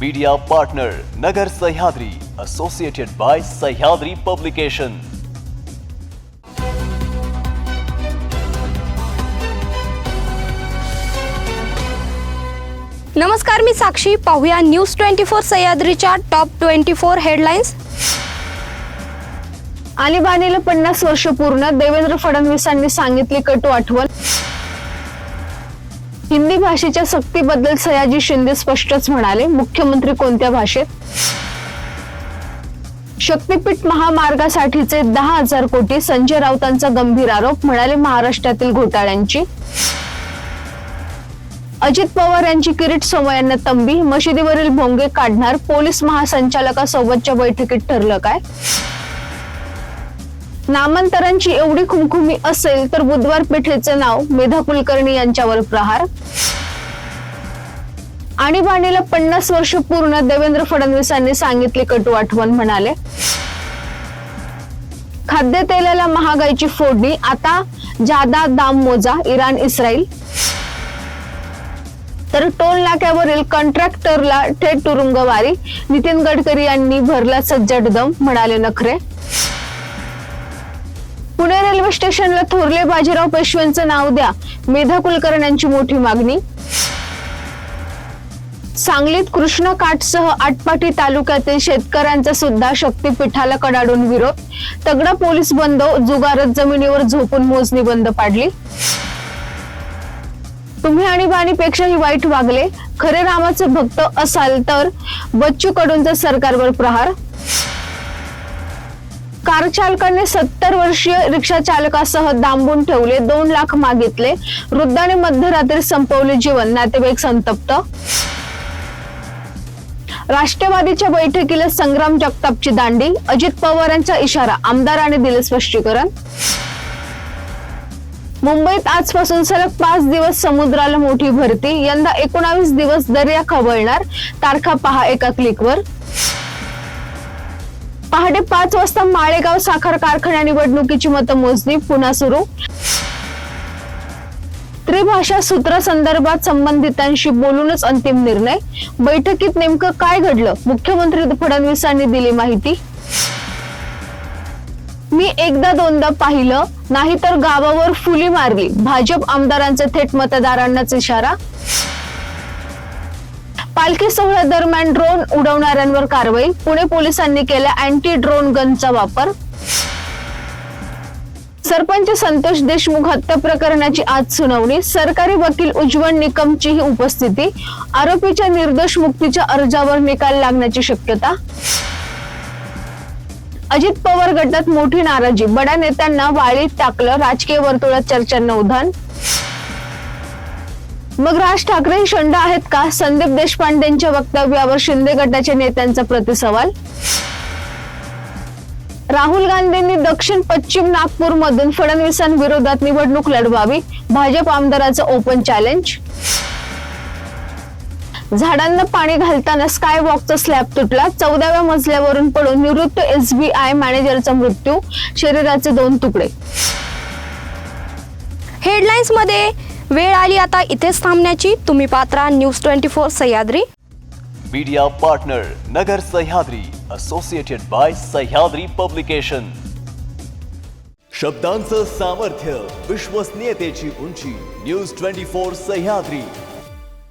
Media partner Nagar Sahyadri associated by Sahyadri publication नमस्कार मी साक्षी. पाहूया न्यूज ट्वेंटी फोर सह्याद्रीच्या टॉप ट्वेंटी फोर हेडलाईन्स आणीबाणीला पन्नास वर्ष पूर्ण देवेंद्र फडणवीसांनी सांगितली कटू आठवण. हिंदी भाषेच्या सक्तीबद्दल सयाजी शिंदे स्पष्टच म्हणाले. मुख्यमंत्री कोणत्या भाषेत? शक्तीपीठ महामार्गासाठीचे दहा हजार कोटी संजय राऊतांचा गंभीर आरोप म्हणाले महाराष्ट्रातील घोटाळ्यांची. अजित पवार यांची किरीट सोमयांना तंबी मशिदीवरील भोंगे काढणार पोलीस महासंचालकासोबतच्या बैठकीत ठरलं काय? नामांतरांची एवढी खुमखुमी असेल तर बुधवार पेठेचे नाव मेधा कुलकर्णी यांच्यावर प्रहार. आणीबाणीला पन्नास वर्ष पूर्ण देवेंद्र फडणवीसांनी सांगितले कटू आठवण म्हणाले. खाद्यतेलाला महागाईची फोडणी आता जादा दाम मोजा इराण इस्रायल. तर टोल नाक्यावरील कॉन्ट्रॅक्टरला थेट तुरुंगवारी नितीन गडकरी यांनी भरला सज्जड दम म्हणाले नखरे. रेल्वे स्टेशनला थोरले बाजीराव पेशव्यांचं नाव द्या. मेधा कुलकर्ण्यांची मोठी मागणी. सांगलीत कृष्णा काठसह आटपाटी तालुक्यातील शेतकऱ्यांचा सुद्धा शक्तीपीठाला कडाडून विरोध. तगडा पोलीस बंद जुगारत जमिनीवर झोपून मोजणी बंद पाडली. तुम्ही आणीबाणीपेक्षाही वाईट वागले. खरे रामाचे भक्त असाल तर बच्चू कडूंचा सरकारवर प्रहार. कार चालकाने सत्तर वर्षीय रिक्षा चालकासह दांबून ठेवले दोन लाख मागितले. वृद्धाने मध्यरात्री संपवले जीवन. नातेवाईक संतप्त. राष्ट्रवादीच्या बैठकीला संग्राम जगतापची दांडी. अजित पवारांचा इशारा. आमदाराने दिले स्पष्टीकरण. मुंबईत आजपासून सलग पाच दिवस समुद्राला मोठी भरती. यंदा एकोणावीस दिवस दर्या खवळणार. तारखा पहा एका क्लिकवर पहाटे पाच वाजता माळेगाव साखर कारखान्या निवडणुकीची मतमोजणी पुन्हा सुरू. त्रिभाषा सूत्रासंदर्भात संबंधितांशी बोलूनच अंतिम निर्णय. बैठकीत नेमकं काय घडलं? मुख्यमंत्री फडणवीसांनी दिली माहिती. मी एकदा दोनदा पाहिलं नाहीतर गावावर फुली मारली. भाजप आमदारांचे थेट मतदारांनाच इशारा. पालखी सोहळ्या दरम्यान ड्रोन उडवणाऱ्यांवर कारवाई. पुणे पोलिसांनी केला अँटी ड्रोन गनचा वापर. सरपंच संतोष देशमुख हत्या प्रकरणाची आज सुनावणी. सरकारी वकील उज्ज्वल निकमचीही उपस्थिती. आरोपीच्या निर्दोष मुक्तीच्या अर्जावर निकाल लागण्याची शक्यता. अजित पवार गटात मोठी नाराजी. बड्या नेत्यांना वाळीत टाकलं राजकीय वर्तुळात चर्चांना उधाण. मग राज ठाकरे शंड आहेत का? संदीप देशपांडेंच्या वक्तव्यावर शिंदे गटाच्या नेत्यांचा प्रतिसवाल? राहुल गांधींनी दक्षिण पश्चिम नागपूर मधून फडणवीसांविरोधात निवडणूक लढवावी भाजप आमदाराचं ओपन चॅलेंज झाडांना पाणी घालताना स्काय वॉकचा स्लॅब तुटला चौदाव्या मजल्यावरून पडून निवृत्त एसबीआय मॅनेजरचा मृत्यू शरीराचे दोन तुकडे. हेडलाईन्समध्ये वेळ आली आता इथेच थांबण्याची. तुम्ही Patra news twenty four Sahyadri. Media partner Nagar Sahyadri associated by Sahyadri publication. शब्दांचं सामर्थ्य विश्वसनीयतेची उंची न्यूज ट्वेंटी फोर सह्याद्री.